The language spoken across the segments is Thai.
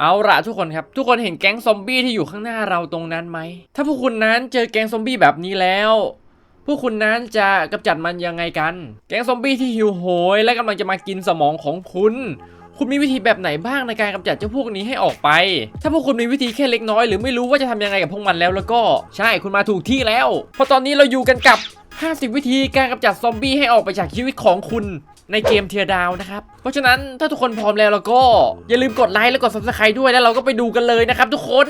เอาละทุกคนครับทุกคนเห็นแก๊งซอมบี้ที่อยู่ข้างหน้าเราตรงนั้นไหม ถ้าพวกคุณนั้นเจอแก๊งซอมบี้แบบนี้แล้ว พวกคุณนั้นจะกำจัดมันยังไงกัน แก๊งซอมบี้ที่หิวโหย และกำลังจะมากินสมองของคุณ คุณมีวิธีแบบไหนบ้างในการกำจัดเจ้าพวกนี้ให้ออกไป ถ้าพวกคุณมีวิธีแค่เล็กน้อยหรือไม่รู้ว่าจะทำยังไงกับพวกมันแล้วแล้วก็ใช่คุณมาถูกที่แล้ว เพราะตอนนี้เราอยู่กันกับ 50 วิธีการกำจัดซอมบี้ให้ออกไปจากชีวิตของคุณ ในเกมเทียดาวนะครับ เพราะฉะนั้นถ้าทุกคนพร้อมแล้วแล้วก็อย่าลืมกดไลค์และกด subscribe ด้วยแล้วเราก็ไปดูกันเลยนะครับ ทุกคน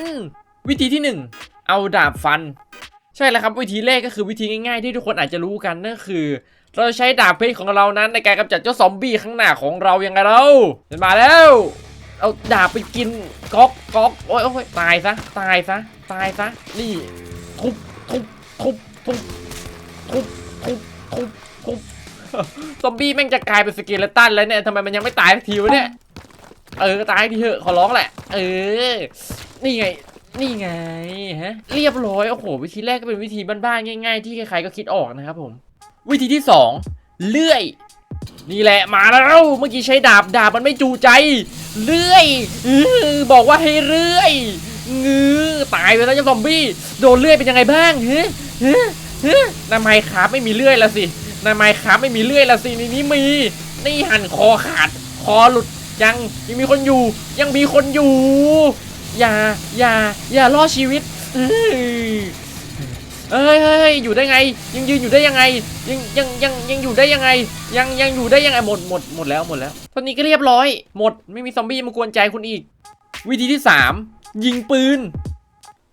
วิธีที่ 1 เอาดาบฟัน ใช่แล้วครับวิธีแรกก็คือวิธีง่าย ๆ ที่ทุกคนอาจจะรู้กันนั่นคือ เราจะใช้ดาบเพชรของเรานั้นในการกำจัดเจ้าซอมบี้ข้างหน้าของเรายังไงเราเห็นมาแล้วเอาดาบไปกินก๊อกก๊อกโอ้ยโอ้ยตายซะตายซะตายซะนี่ทุบทุบทุบทุบทุบทุบทุบทุบ ซอมบี้แม่งจะกลายเป็นสเกเลตันแล้วเนี่ยทำไมมันยังไม่ตายสักทีวะเนี่ย เออตายทีเถอะขอร้องแหละ เออ นี่ไง นี่ไงฮะ เรียบร้อย โอ้โห วิธีแรกก็เป็นวิธีบ้านๆง่าย ๆ ที่ใครๆก็คิดออกนะครับผม วิธีที่สองเลื่อย นี่แหละมาแล้ว เมื่อกี้ใช้ดาบดาบมันไม่จูใจ เลื่อยเออบอกว่าให้เลื่อยงือตายไปแล้วจ้าซอมบี้ โดนเลื่อยเป็นยังไงบ้างเฮ้เฮ้เฮ้นาไมครับไม่มีเลื่อยแล้วสิ นาไมค์ครับไม่มีเลื่อยล้วสิในนี้มี นี่หั่นคอขาด คอหลุดยังยังมีคนอยู่ ยังมีคนอยู่ อย่าอย่าอย่ารอดชีวิตเฮ้ยเฮ้ยอยู่ได้ไง ยังยืนอยู่ได้ยังไง ยังยังยังยังอยู่ได้ยังไง ยังยังอยู่ได้ยังไงหมดหมดหมดแล้วหมดแล้ว ตอนนี้ก็เรียบร้อย หมดไม่มีซอมบี้มากวนใจคุณอีก วิธีที่ 3 ยิงปืน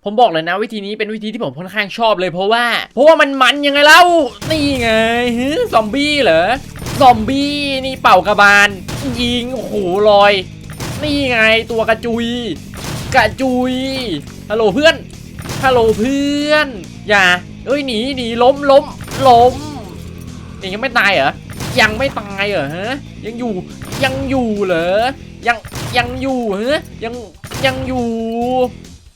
ผมบอกเลยนะวิธีนี้เป็นวิธีที่ผมค่อนข้างชอบเลยเพราะว่า เพราะว่ามันมันยังไงเล่า นี่ไงฮึซอมบี้เหรอ ซอมบี้นี่เป่ากระบาล ยิงโอ้โหลอย นี่ไงตัวกระจุย กระจุย ฮัลโหลเพื่อน ฮัลโหลเพื่อน อย่า เอ้ยหนีหนีล้มล้มล้มยังไม่ตายเหรอ ยังไม่ตายเหรอฮะ ยังอยู่ ยังอยู่เหรอ ยังยังอยู่ฮะ ยังยังอยู่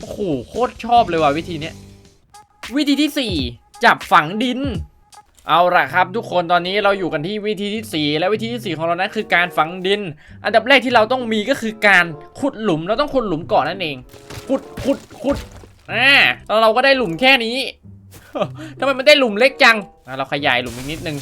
อ้โหโคตรชอบเลยว่ะวิธีเนี้ยวิธีที่ 4 จับฝังดิน เอาละครับทุกคนตอนนี้เราอยู่กันที่วิธีที่ 4 และวิธีที่ 4 ของเรานั้นคือการฝังดิน อันดับแรกที่เราต้องมีก็คือการขุดหลุมเราต้องขุดหลุมก่อนนั่นเองขุดขุดขุดอ่าแล้วเราก็ได้หลุมแค่นี้ทำไมมันได้หลุมเล็กจังเราขยายหลุมอีกนิดนึง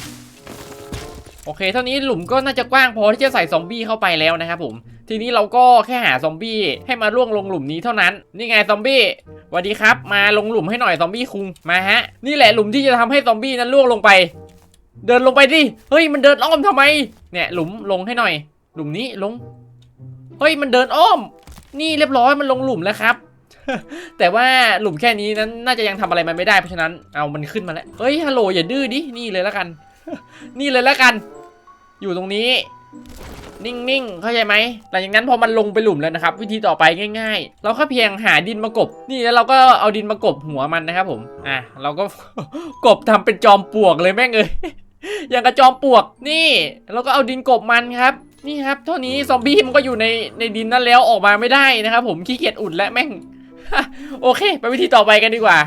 โอเค เท่านี้หลุมก็น่าจะกว้างพอที่จะใส่ซอมบี้เข้าไปแล้วนะครับผม ทีนี้เราก็แค่หาซอมบี้ให้มาล่วงลงหลุมนี้เท่านั้น นี่ไงซอมบี้สวัสดีครับ มาลงหลุมให้หน่อยซอมบี้คุงมาฮะ นี่แหละหลุมที่จะทำให้ซอมบี้นั้นล่วงลงไป เดินลงไปดิ เฮ้ยมันเดินอ้อมทำไม เนี่ยหลุมลงให้หน่อย หลุมนี้ลง เฮ้ยมันเดินอ้อม นี่เรียบร้อยมันลงหลุมแล้วครับแต่ว่าหลุมแค่นี้นั้นน่าจะยังทำอะไรมันไม่ได้เพราะฉะนั้นเอามันขึ้นมาแล้วเฮ้ยฮัลโหลอย่าดื้อดินี่เลยแล้วกัน นี่เลยแล้วกัน อยู่ตรงนี้ นิ่งๆ เข้าใจไหมหลังจากนั้นพอมันลงไปหลุมแล้วนะครับ วิธีต่อไปง่าย ๆ เราแค่เพียงหาดินมากบ นี่แล้วเราก็เอาดินมากบหัวมันนะครับผมอะเราก็กบทำเป็นจอมปลวกเลยแม่งเอ้ยอย่างกับจอมปลวกนี่เราก็เอาดินกบมันครับนี่ครับ เท่านี้ซอมบี้มันก็อยู่ในในดินนั่นแล้วออกมาไม่ได้นะครับ ผมขี้เกียจอุดและแม่งโอเค ไปวิธีต่อไปกันดีกว่า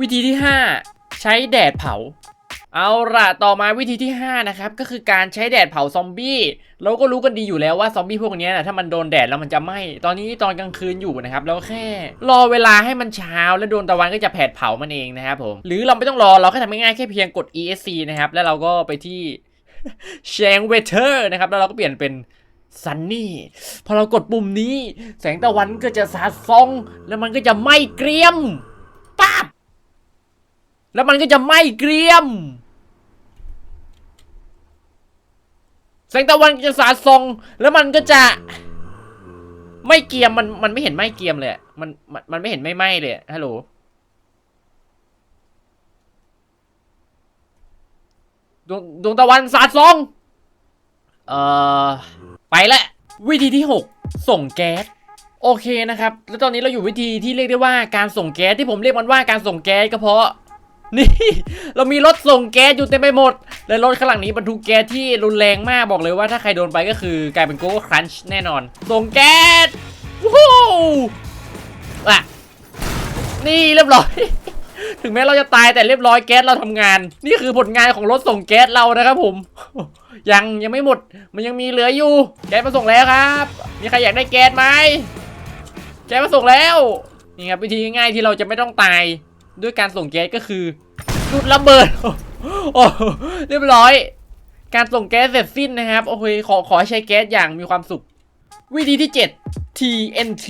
วิธีที่ 5 ใช้แดดเผา เอาล่ะต่อมาวิธีที่ 5 นะครับ ก็คือการใช้แดดเผาซอมบี้ เราก็รู้กันดีอยู่แล้วว่าซอมบี้พวกนี้นะถ้ามันโดนแดดแล้วมันจะไหม้ตอนนี้ตอนกลางคืนอยู่นะครับเราแค่รอเวลาให้มันเช้า แล้วโดนตะวันก็จะแผดเผามันเองนะครับผมหรือเราไม่ต้องรอเราแค่ทำง่ายๆแค่เพียงกด ESC นะครับแล้วเราก็ไปที่แชงเวเทอร์นะครับแล้วเราก็เปลี่ยนเป็นซันนี่พอเรากดปุ่มนี้ แสงตะวันก็จะสาดส่อง แล้วมันก็จะไหม้เกรียมป๊าบแล้วมันก็จะไหม้เกรียม แสงตะวันจะสาดส่องแล้วมันก็จะ ไม่เกียมมันมันไม่เห็นไม้เกียมเลยมันมันมันไม่เห็นไม่ไหม้เลยฮัลโหลดวงดวงตะวันสาดส่องเอ่อไปละวิธีที่ 6 ส่งแก๊สโอเคนะครับ แล้วตอนนี้เราอยู่วิธีที่เรียกได้ว่าการส่งแก๊สที่ผมเรียกมันว่าการส่งแก๊สก็เพราะ นี่ เรามีรถส่งแก๊สอยู่เต็มไปหมด และรถข้างหลังนี้บรรทุกแก๊สที่รุนแรงมากบอกเลยว่าถ้าใครโดนไปก็คือกลายเป็นโก้ครันช์แน่นอน ส่งแก๊สวู้อะนี่เรียบร้อย ถึงแม้เราจะตายแต่เรียบร้อยแก๊สเราทำงาน นี่คือผลงานของรถส่งแก๊สเรานะครับผม ยังยังไม่หมด มันยังมีเหลืออยู่ แก๊สมาส่งแล้วครับ มีใครอยากได้แก๊สไหมแก๊สมาส่งแล้ว นี่ครับวิธีง่ายๆที่เราจะไม่ต้องตาย ด้วยการส่งแก๊สก็คือจุดระเบิดโอ้เรียบร้อย การส่งแก๊สเสร็จสิ้นนะครับ โอเคขอขอให้ใช้แก๊สอย่างมีความสุข วิธีที่ 7 TNT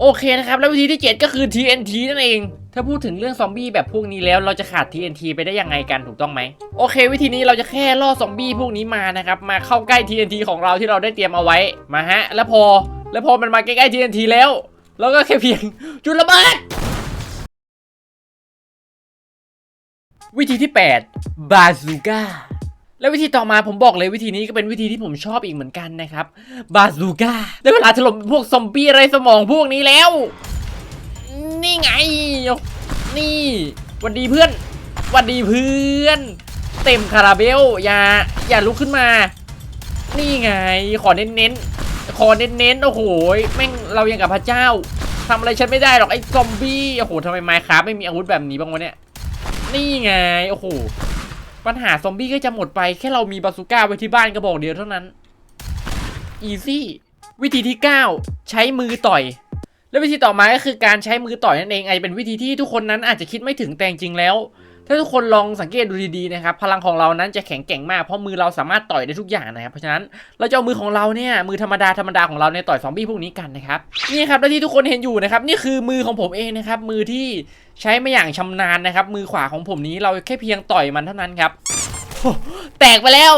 โอเคนะครับ แล้ววิธีที่ 7 ก็คือ TNT นั่นเอง ถ้าพูดถึงเรื่องซอมบี้แบบพวกนี้แล้วเราจะขาด TNT ไปได้ยังไงกันถูกต้องไหมโอเค วิธีนี้เราจะแค่ล่อซอมบี้พวกนี้มานะครับ มาเข้าใกล้ TNT ของเราที่เราได้เตรียมเอาไว้มาฮะ แล้วพอ แล้วพอมันมาใกล้ๆ TNT แล้วเราก็แค่เพียงจุดระเบิด วิธีที่ 8 บาซูก้าและวิธีต่อมาผมบอกเลยวิธีนี้ก็เป็นวิธีที่ผมชอบอีกเหมือนกันนะครับ บาซูก้าได้เวลาถล่มพวกซอมบี้ไรสมองพวกนี้แล้ว นี่ไง นี่หวันดีเพื่อนหวันดีเพื่อน เต็มคาราเบล อย่า อย่าลุกขึ้นมา นี่ไง ขอเน้นๆขอเน้นๆโอ้โหแม่งเรายังกับพระเจ้าทำอะไรฉันไม่ได้หรอกไอ้ซอมบี้โอ้โหทำไมไมค์คราฟไม่มีอาวุธแบบนี้บ้างวะเนี่ย นี่ไง โอ้โห ปัญหาซอมบี้ก็จะหมดไป แค่เรามีบาซูก้าไว้ที่บ้านกระบอกเดียวเท่านั้น อีซี่วิธีที่ 9 ใช้มือต่อย และวิธีต่อมาก็คือการใช้มือต่อยนั่นเองไอเป็นวิธีที่ทุกคนนั้นอาจจะคิดไม่ถึงแต่จริงแล้ว ถ้าทุกคนลองสังเกตดูดีๆนะครับพลังของเรานั้นจะแข็งแกร่งมากเพราะมือเราสามารถต่อยได้ทุกอย่างนะครับเพราะฉะนั้นเราจะเอามือของเราเนี่ยมือธรรมดาธรรมดาของเราเนี่ยต่อยซอมบี้พวกนี้กันนะครับนี่ครับและที่ทุกคนเห็นอยู่นะครับนี่คือมือของผมเองนะครับมือที่ ใช้มาอย่างชำนาญนะครับ มือขวาของผมนี้เราแค่เพียงต่อยมันเท่านั้นครับแตกไปแล้ว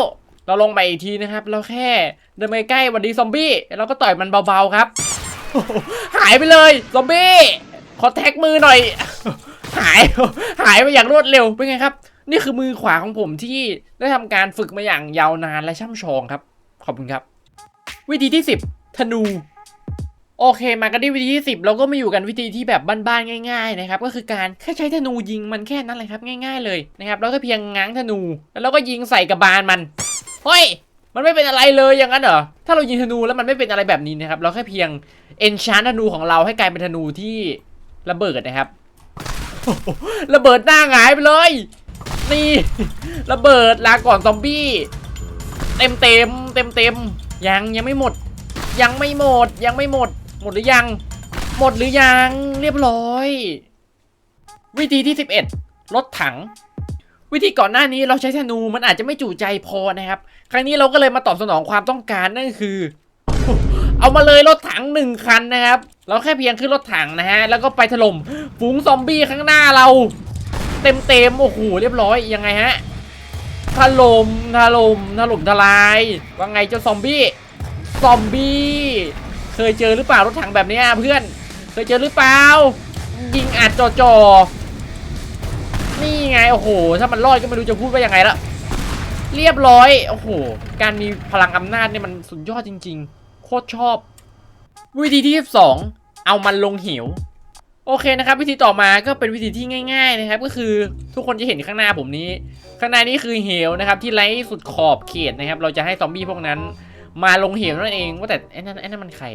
เราลงไปอีกทีนะครับ เราแค่เดินไปใกล้วันดีซอมบี้เราก็ต่อยมันเบาๆครับ หายไปเลยซอมบี้ขอแท็กมือหน่อย หายหายไปอย่างรวดเร็วเป็นไงครับ นี่คือมือขวาของผมที่ได้ทำการฝึกมาอย่างยาวนานและช่ำชองครับ ขอบคุณครับ วิธีที่ 10 ธนู โอเคมากันที่วิธีที่10เราก็มาอยู่กันวิธีที่แบบบ้านๆง่ายๆนะครับก็คือการแค่ใช้ธนูยิงมันแค่นั้นเลยครับง่าย ๆเลยนะครับแล้วก็เพียงง้างธนู แล้วเราก็ยิงใส่กระบาลมันเฮ้ยมันไม่เป็นอะไรเลยอย่างนั้นเหรอถ้าเรายิงธนูแล้วมันไม่เป็นอะไรแบบนี้นะครับเราแค่เพียงเอนชานธนูของเราให้กลายเป็นธนูที่ระเบิดนะครับระเบิดหน้าหงายไปเลย นี่ระเบิดลาก่อนซอมบี้เต็มเต็มเต็มเต็มยังยังไม่หมด ยังไม่หมดยังไม่หมด หมดหรือยัง หมดหรือยังเรียบร้อย วิธีที่ 11 รถถัง วิธีก่อนหน้านี้เราใช้ธนูมันอาจจะไม่จู่ใจพอนะครับ ครั้งนี้เราก็เลยมาตอบสนองความต้องการนั่นคือ เอามาเลยรถถังหนึ่งคันนะครับ เราแค่เพียงขึ้นรถถังนะฮะแล้วก็ไปถล่มฝูงซอมบี้ข้างหน้าเรา เต็มเต็มๆโอ้โหเรียบร้อยยังไงฮะถล่มถล่มถล่มทลายว่าไงเจ้าซอมบี้ซอมบี้ เคยเจอหรือเปล่ารถถังแบบนี้เพื่อน เคยเจอหรือเปล่า ยิงอัดจ่อๆนี่ไงโอ้โห ถ้ามันรอดก็ไม่รู้จะพูดว่ายังไงละเรียบร้อยโอ้โห การมีพลังอำนาจเนี่ยมันสุดยอดจริง ๆ โคตรชอบ วิธีที่12เอามันลงเหวโอเคนะครับ วิธีต่อมาก็เป็นวิธีที่ง่าย ๆนะครับ ก็คือทุกคนจะเห็นข้างหน้าผมนี้ ข้างหน้านี้คือเหวนะครับ ที่ไร้สุดขอบเขตนะครับ เราจะให้ซอมบี้พวกนั้น มาลงเหวนั่นเองว่าแต่ไอ้นั่นไอ้นั่นมันใคร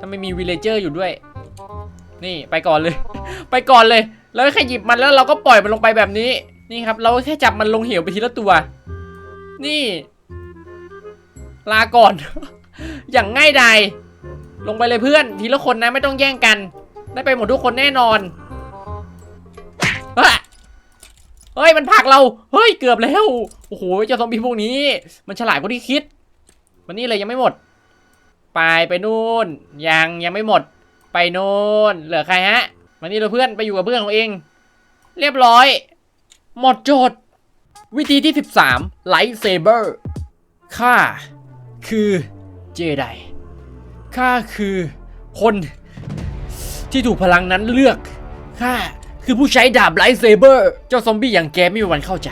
ทำไมมีวิลเลเจอร์อยู่ด้วย นี่ไปก่อนเลย ไปก่อนเลย แล้วแค่หยิบมันแล้วเราก็ปล่อยมันลงไปแบบนี้ นี่ครับ เราแค่จับมันลงเหวไปทีละตัว นี่ ลาก่อน อย่างง่ายดายลงไปเลยเพื่อน ทีละคนนะไม่ต้องแย่งกัน ได้ไปหมดทุกคนแน่นอนเฮ้ยมันผักเรา เฮ้ยเกือบแล้ว โอ้โหเจ้าซอมบี้พวกนี้ มันฉลาดกว่าที่คิด วันนี้เลยยังไม่หมด ไปไปนู่น ยังยังไม่หมด ไปนู่น เหลือใครฮะ วันนี้เราเพื่อนไปอยู่กับเพื่อนของเอง เรียบร้อย หมดโจทย์ วิธีที่ 13 Light Saber ข้าคือเจไดข้าคือคนที่ถูกพลังนั้นเลือก ข้าคือผู้ใช้ดาบไลท์เซเบอร์ เจ้าซอมบี้อย่างแกไม่มีวันเข้าใจ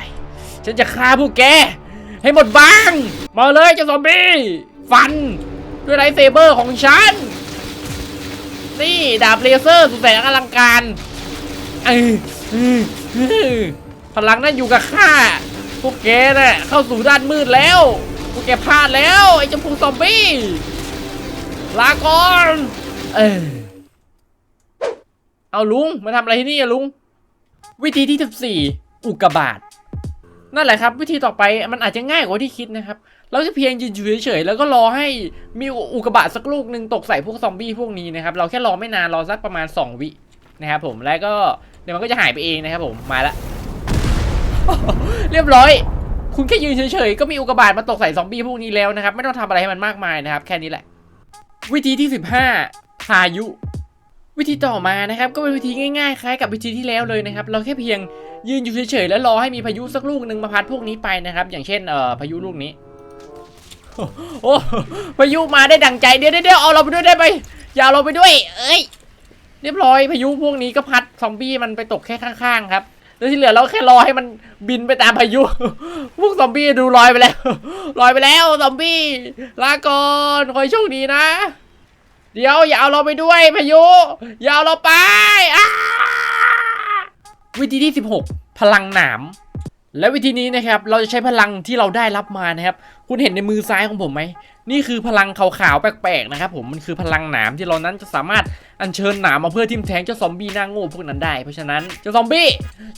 ฉันจะฆ่าพวกแก ให้หมดบ้าง มาเลยเจ้าซอมบี้ ฟัน ด้วยไลท์เซเบอร์ของฉัน นี่ดาบเลเซอร์สุดแสนอลังการพลังนั้นอยู่กับข้า พวกแกน่ะเข้าสู่ด้านมืดแล้ว พวกแกพลาดแล้ว ไอ้จ้าพวกซอมบี้ ลาก่อนเออเอาลุง มาทำอะไรที่นี่อะลุง วิธีที่ 14 อุกกาบาตนั่นแหละครับ วิธีต่อไปมันอาจจะง่ายกว่าที่คิดนะครับ เราจะเพียงยืนอยู่เฉยๆแล้วก็รอให้มีอุกกาบาตสักลูกหนึ่งตกใส่พวกซอมบี้พวกนี้นะครับ เราแค่รอไม่นานรอสักประมาณ 2 วินะครับผมแล้วก็เดี๋ยวมันก็จะหายไปเองนะครับผมมาละเรียบร้อย คุณแค่ยืนเฉยๆก็มีอุกกาบาตมาตกใส่ซอมบี้พวกนี้แล้วนะครับ ไม่ต้องทำอะไรให้มันมากมายนะครับ แค่นี้แหละ วิธีที่ 15พายุ วิธีต่อมานะครับ ก็เป็นวิธีง่ายๆคล้ายกับวิธีที่แล้วเลยนะครับ เราแค่เพียงยืนอยู่เฉยๆแล้วรอให้มีพายุสักลูกหนึ่งมาพัดพวกนี้ไปนะครับ อย่างเช่นเอ่อพายุลูกนี้ โอ้พายุมาได้ดังใจเดี๋ยวเดี๋ยวเอาเราไปด้วยได้ไหมอย่าเราไปด้วย เอ้ย เรียบร้อยพายุพวกนี้ก็พัดซอมบี้มันไปตกแค่ข้างๆครับแล้วที่เหลือเราแค่รอให้มันบินไปตามพายุ พวกซอมบี้ดูลอยไปแล้วลอยไปแล้วซอมบี้ลาก่อนขอให้โชคดีนะ เดี๋ยวอย่าเอาเราไปด้วยพายุ อย่าเอาเราไปวิธีที่ 16 พลังหนามและวิธีนี้นะครับเราจะใช้พลังที่เราได้รับมานะครับ คุณเห็นในมือซ้ายของผมไหม นี่คือพลังขาวๆแปลกๆนะครับผม มันคือพลังหนามที่เรานั้นจะสามารถอัญเชิญหนามมาเพื่อทิมแทงเจ้าซอมบี้หน้าโง่พวกนั้นได้ เพราะฉะนั้นเจ้าซอมบี้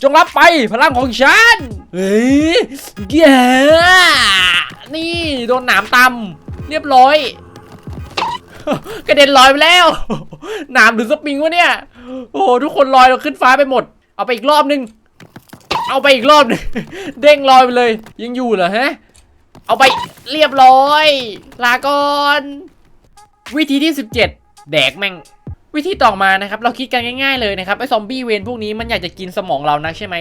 จงรับไปพลังของฉัน เฮ้ยเย้นี่โดนหนามตำเรียบร้อยกระเด็นลอยไปแล้ว หนามหรือสปริงวะเนี่ย โอ้โหทุกคนลอยเราขึ้นฟ้าไปหมด เอาไปอีกรอบนึง เอาไปอีกรอบนึง เด้งลอยไปเลย ยังอยู่เหรอฮะ เอาไปเรียบร้อย ลาก่อน วิธีที่ 17 แดกแม่ง วิธีต่อมานะครับ เราคิดกันง่ายๆเลยนะครับไอ้ซอมบี้เวนพวกนี้มันอยากจะกินสมองเรานักใช่ไหม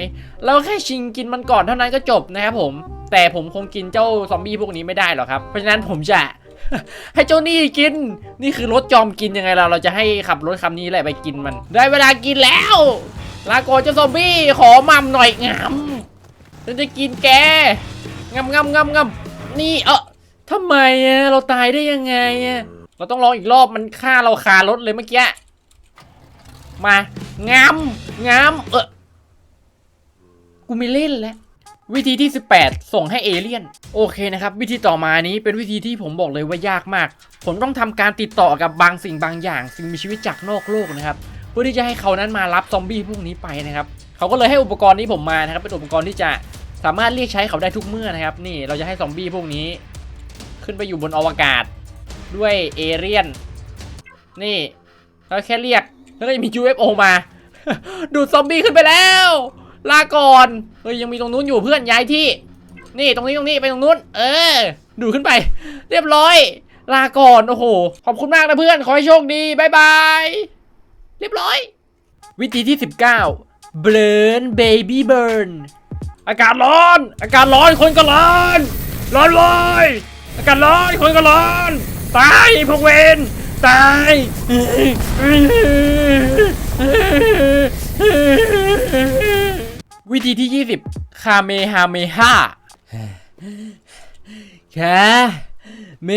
เราแค่ชิงกินมันก่อนเท่านั้นก็จบนะครับผม แต่ผมคงกินเจ้าซอมบี้พวกนี้ไม่ได้หรอกครับ เพราะฉะนั้นผมจะให้เจ้านี่กิน นี่คือรถจอมกินยังไงเราเราจะให้ขับรถคำนี้แหละไปกินมัน ได้เวลากินแล้วลาโกอนเจ้าซอมบี้ขอมัมหน่อยงามฉันจะกินแกงำงำงำงำ นี่เออทำไมอะเราตายได้ยังไงอะเราต้องลองอีกรอบมันฆ่าเราคารถเลยเมื่อกี้ มางามงามเออกูไม่เล่นแล้ววิธีที่ 18 ส่งให้เอเลี่ยน โอเคนะครับ วิธีต่อมานี้เป็นวิธีที่ผมบอกเลยว่ายากมาก ผมต้องทำการติดต่อกับบางสิ่งบางอย่าง สิ่งมีชีวิตจากนอกโลกนะครับ เพื่อที่จะให้เขานั้นมารับซอมบี้พวกนี้ไปนะครับ เขาก็เลยให้อุปกรณ์นี้ผมมานะครับ เป็นอุปกรณ์ที่จะ สามารถเรียกใช้เขาได้ทุกเมื่อนะครับ นี่เราจะให้ซอมบี้พวกนี้ ขึ้นไปอยู่บนอวกาศ ด้วยเอเลี่ยน นี่เราแค่เรียกแล้วก็มี UFO มา ดูดซอมบี้ขึ้นไปแล้ว ลาก่อนเฮ้ยยังมีตรงนู้นอยู่เพื่อนย้ายที่ นี่ตรงนี้ตรงนี้ไปตรงนู้น เออ ดูขึ้นไป เรียบร้อย ลาก่อนโอ้โหขอบคุณมากนะเพื่อนขอให้โชคดีบายบายเรียบร้อย วิธีที่ 19 Burn Baby Burn อากาศร้อน อากาศร้อนคนก็ร้อน ร้อนเลยอากาศร้อนคนก็ร้อน ตายพวกเวนตายวิธีที่ 20 คาเมฮาเมฮาคาเม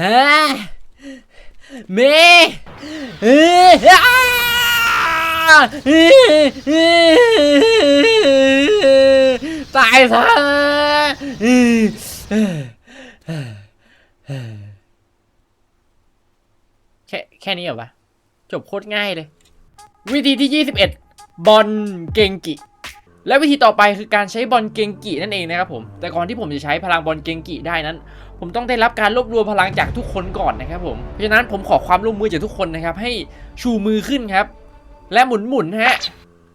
ฮาเมเออายซะแค่แค่นี้เหรอวะ จบโคตรง่ายเลย วิธีที่ 21 บอลเกงกิ และวิธีต่อไปคือการใช้บอลเกงกินั่นเองนะครับผม แต่ก่อนที่ผมจะใช้พลังบอลเกงกิได้นั้น ผมต้องได้รับการรวบรวมพลังจากทุกคนก่อนนะครับผม เพราะฉะนั้นผมขอความร่วมมือจากทุกคนนะครับ ให้ชูมือขึ้นครับ และหมุนหมุนฮะ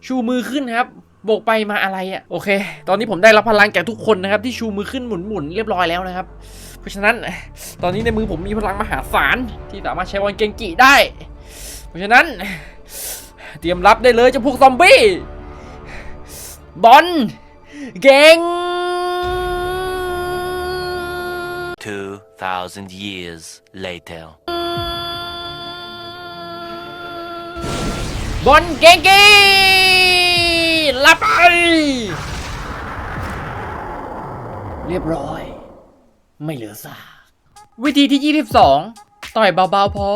ชูมือขึ้นครับ โบกไปมาอะไรอะ่ะโอเค ตอนนี้ผมได้รับพลังจากทุกคนนะครับที่ชูมือขึ้นหมุนหมุนๆเรียบร้อยแล้วนะครับ เพราะฉะนั้นตอนนี้ในมือผมมีพลังมหาศาลที่สามารถใช้บอลเกงกิได้ เพราะฉะนั้น เตรียมรับได้เลยเจ้าพวกซอมบี้บอลเก่ง2,000 years later. บอลเก่งกี รับไป เรียบร้อย ไม่เหลือซากวิธีที่ 22 ต่อยเบาๆพอ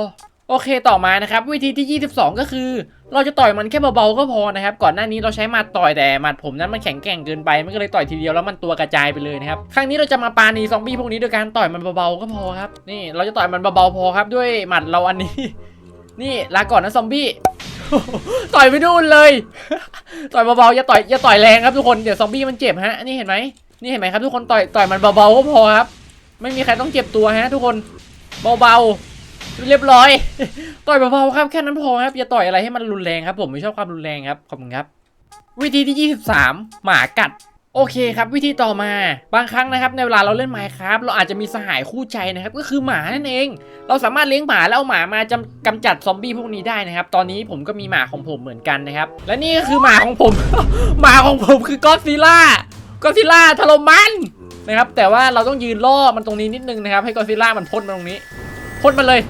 โอเคต่อมานะครับ วิธีที่ 22 ก็คือ เราจะต่อยมันแค่เบาๆก็พอนะครับ ก่อนหน้านี้เราใช้หมัดต่อยแต่หมัดผมนั้นมันแข็งแกร่งเกินไปมันก็เลยต่อยทีเดียวแล้วมันตัวกระจายไปเลยนะครับครั้งนี้เราจะมาปาณีซอมบี้พวกนี้โดยการต่อยมันเบาๆก็พอครับนี่เราจะต่อยมันเบาๆพอครับ ด้วยหมัดเราอันนี้ นี่ลาก่อนนะซอมบี้ ต่อยไปนู่นเลย ต่อยเบาๆอย่าต่อยอย่าต่อยแรงครับทุกคนเดี๋ยวซอมบี้มันเจ็บฮะนี่เห็นไหมนี่เห็นไหมครับทุกคนต่อยต่อยมันเบาๆก็พอครับ ไม่มีใครต้องเจ็บตัวฮะ ทุกคนเบาๆเรียบร้อย ต่อยเบาๆครับแค่นั้นพอครับอย่าต่อยอะไรให้มันรุนแรงครับ ผมไม่ชอบความรุนแรงครับขอบคุณครับ วิธีที่ 23 หมากัด โอเคครับวิธีต่อมาบางครั้งนะครับในเวลาเราเล่นไมค์ครับเราอาจจะมีสหายคู่ใจนะครับก็คือหมานั่นเอง เราสามารถเลี้ยงหมาแล้วเอาหมามาจำกำจัดซอมบี้พวกนี้ได้นะครับ ตอนนี้ผมก็มีหมาของผมเหมือนกันนะครับ และนี่ก็คือหมาของผม หมาของผมคือกอซิล่ากอซิล่าถล่มมันนะครับแต่ว่าเราต้องยืนล่อมันตรงนี้นิดนึงนะครับ ให้กอซิล่ามันพ่นมาตรงนี้พ่นมันเลย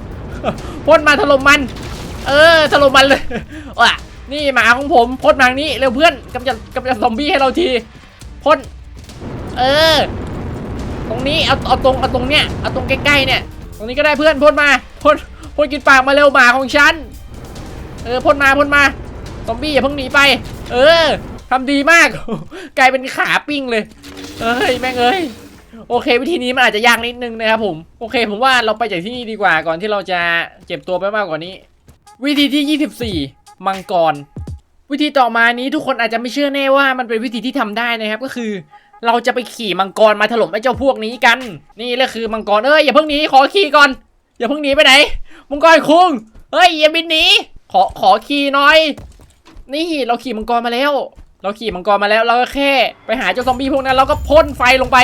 พ่นมาถล่มมัน เออถล่มมันเลยว่ะนี่หมาของผมพ่นมาทางนี้เร็วเพื่อนกำจัดกำจัดซอมบี้ให้เราที พ่นเออ ตรงนี้เอาเอาตรงเอาตรงเนี้ยเอาตรงใกล้ๆเนี่ย ตรงนี้ก็ได้เพื่อนพ่นมาพ่นพ่นกินปากมาเร็วหมาของฉัน เออพ่นมาพ่นมาซอมบี้อย่าเพิ่งหนีไป เออทำดีมาก กลายเป็นขาปิ้งเลย เอ้ยแม่งเอ้ยโอเค วิธีนี้มันอาจจะยากนิดนึงนะครับผมโอเค ผมว่าเราไปจากที่นี่ดีกว่าก่อนที่เราจะเจ็บตัวไปมากกว่านี้ วิธีที่ 24 มังกร วิธีต่อมานี้ทุกคนอาจจะไม่เชื่อแน่ว่ามันเป็นวิธีที่ทำได้นะครับก็คือ เราจะไปขี่มังกรมาถล่มไอ้เจ้าพวกนี้กัน นี่แหละคือมังกรเอ้ยอย่าเพิ่งหนีขอขี่ก่อน อย่าเพิ่งหนีไปไหน มังกรคุงเฮ้ยอย่าบินหนีขอขอขี่หน่อย นี่เราขี่มังกรมาแล้ว เราขี่มังกรมาแล้วเราก็แค่ ไปหาเจ้าซอมบี้พวกนั้นเราก็พ่นไฟลงไป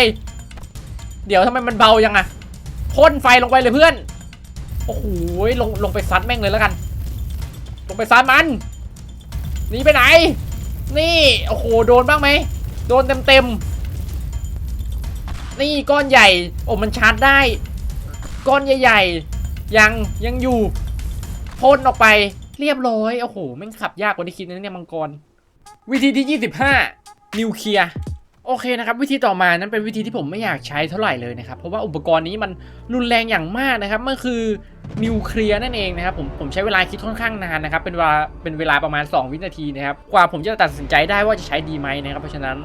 เดี๋ยวทำไมมันเบายังอะพ่นไฟลงไปเลยเพื่อนโอ้โหลงลงไปซัดแม่งเลยแล้วกัน ลงไปซัดมัน หนีไปไหน นี่ โอ้โห โดนบ้างไหม โดนเต็มเต็มนี่ก้อนใหญ่ โอ้มันชาร์จได้ ก้อนใหญ่ๆ ยังยังอยู่พ่นออกไปเรียบร้อย โอ้โหแม่งขับยากกว่าที่คิดนะเนี่ยมังกร วิธีที่ 25 นิวเคลียร์ โอเคนะครับวิธีต่อมานั้นเป็นวิธีที่ผมไม่อยากใช้เท่าไหร่เลยนะครับ เพราะว่าอุปกรณ์นี้มันรุนแรงอย่างมากนะครับมันคือนิวเคลียร์นั่นเองนะครับผมผมใช้เวลาคิดค่อนข้างนานนะครับเป็นเวลาเป็นเวลาประมาณ 2 วินาทีนะครับกว่าผมจะตัดสินใจได้ว่าจะใช้ดีไหมนะครับเพราะฉะนั้น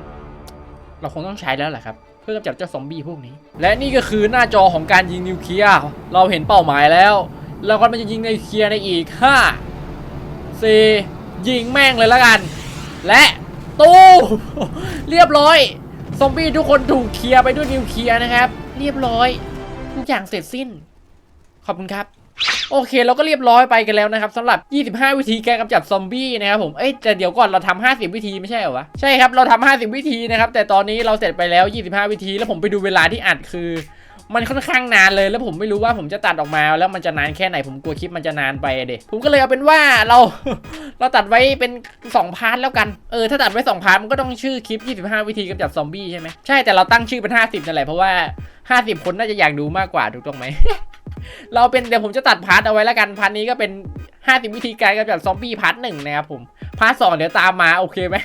เราคงต้องใช้แล้วแหละครับเพื่อกำจัดเจ้าซอมบี้พวกนี้ และนี่ก็คือหน้าจอของการยิงนิวเคลียร์เราเห็นเป้าหมายแล้วเราก็มันจะยิงนิวเคลียร์ในอีก5 4ยิงแม่งเลยแล้วกัน และ ตู้เรียบร้อย ซอมบี้ทุกคนถูกเคลียร์ไปด้วยนิวเคลียร์นะครับ เรียบร้อยทุกอย่างเสร็จสิ้น ขอบคุณครับโอเคเราก็เรียบร้อยไปกันแล้วนะครับสำหรับ 25 วิธีการกำจัดซอมบี้นะครับผมเอ้ยแต่เดี๋ยวก่อนเราทำ50 วิธีไม่ใช่เหรอวะใช่ครับเราทำ50 วิธีนะครับแต่ตอนนี้เราเสร็จไปแล้ว 25 วิธีแล้วผมไปดูเวลาที่อัดคือ มันค่อนข้างนานเลยแล้วผมไม่รู้ว่าผมจะตัดออกมาแล้วมันจะนานแค่ไหนผมกลัวคลิปมันจะนานไปเด็ผมก็เลยเอาเป็นว่าเราเราตัดไว้เป็น 2 พาร์ทแล้วกันเออถ้าตัดไว้ 2 พาร์ทมันก็ต้องชื่อคลิป 25 วิธีกำจัดซอมบี้ใช่ไหมใช่แต่เราตั้งชื่อเป็น 50นั่นแหละเพราะว่า 50 คนน่าจะอยากดูมากกว่าถูกต้องไหมเราเป็นเดี๋ยวผมจะตัดพาร์ทเอาไว้แล้วกันพาร์ทนี้ก็เป็น 50 วิธีการกำจัดซอมบี้พาร์ทหนึ่งนะครับผมพาร์ทสองเดี๋ยวตามมาโอเคไหม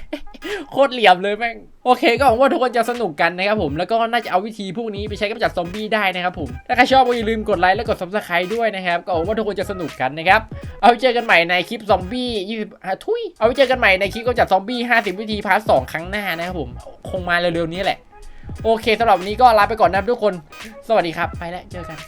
โคตรเหลี่ยมเลยแม่งโอเคก็หวังว่าทุกคนจะสนุกกันนะครับผมแล้วก็น่าจะเอาวิธีพวกนี้ไปใช้กำจัดซอมบี้ได้นะครับผมถ้าใครชอบก็อย่าลืมกดไลค์และกด subscribe ด้วยนะครับก็หวังว่าทุกคนจะสนุกกันนะครับเอาไว้เจอกันใหม่ในคลิปซอมบี้20อะทุยเอาไว้เจอกันใหม่ในคลิปกำจัดซอมบี้50วิธีพาร์ทสองครั้งหน้านะครับผมคงมาเร็วๆนี้แหละ โอเคสำหรับวันนี้ก็ลาไปก่อนนะครับทุกคน สวัสดีครับ ไปแล้วเจอกัน